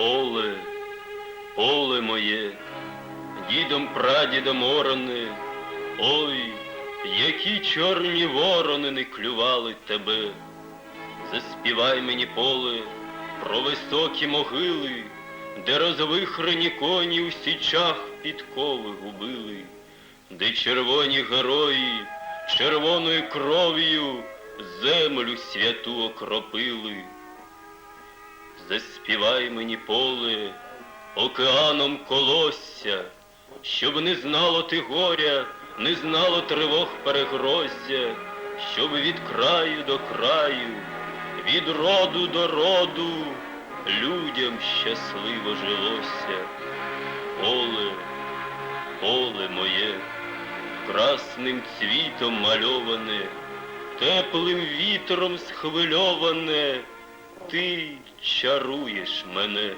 Поле, поле моє, дідом прадідом оране, ой, які чорні ворони не клювали тебе. Заспівай мені поле про високі могили, де розвихрені коні у січах підкови губили, де червоні герої червоною кров'ю землю святу окропили. Заспівай мені поле океаном колосся, щоб не знало ти горя, не знало тривог перегрозя, щоб від краю до краю, від роду до роду людям щасливо жилося. Поле, поле моє, красним цвітом мальоване, теплим вітром схвильоване, ти чаруєш мене.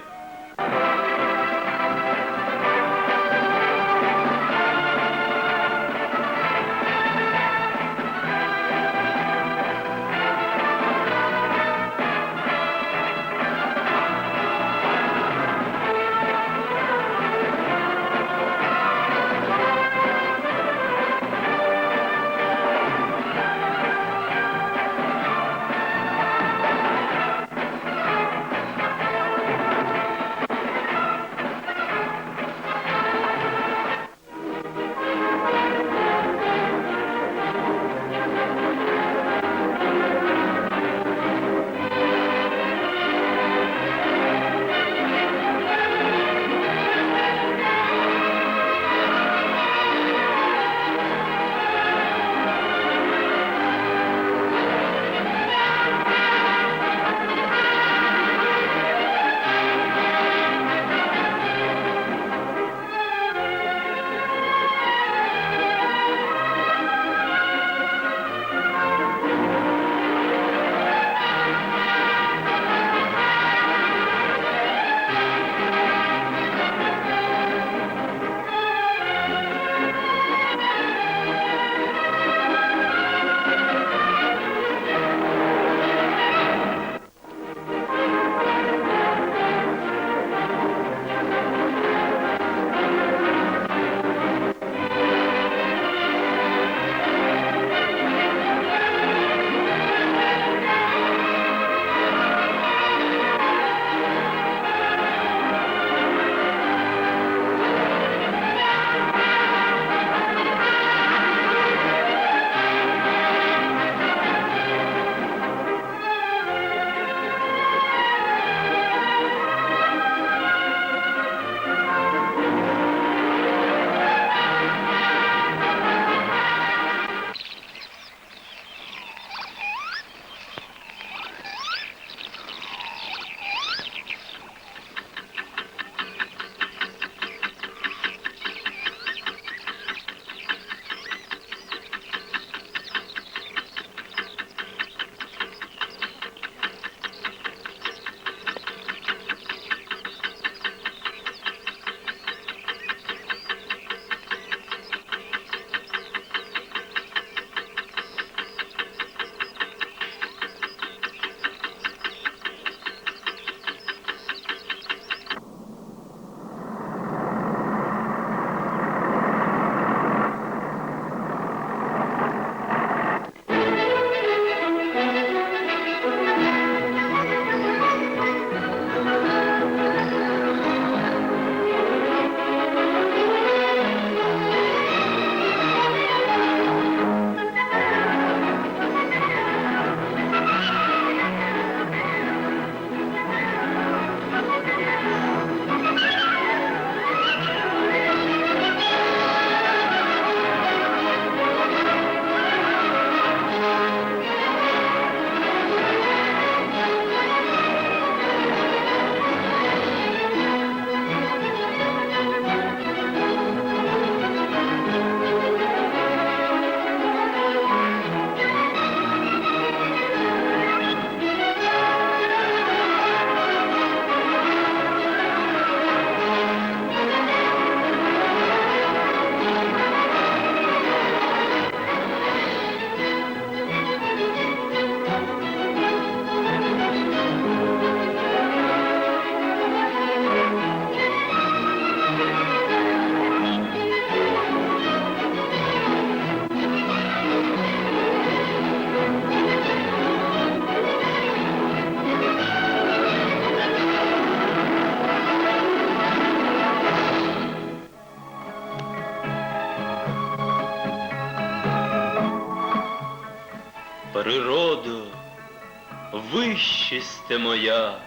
Вищісте моя,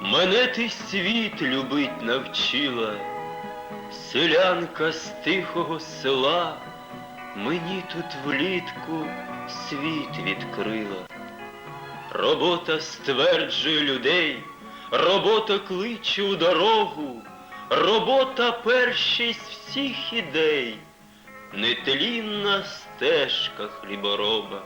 мене ти світ любить навчила, селянка з тихого села мені тут влітку світ відкрила. Робота стверджує людей, робота кличе у дорогу, робота першість всіх ідей, нетлінна стежка хлібороба.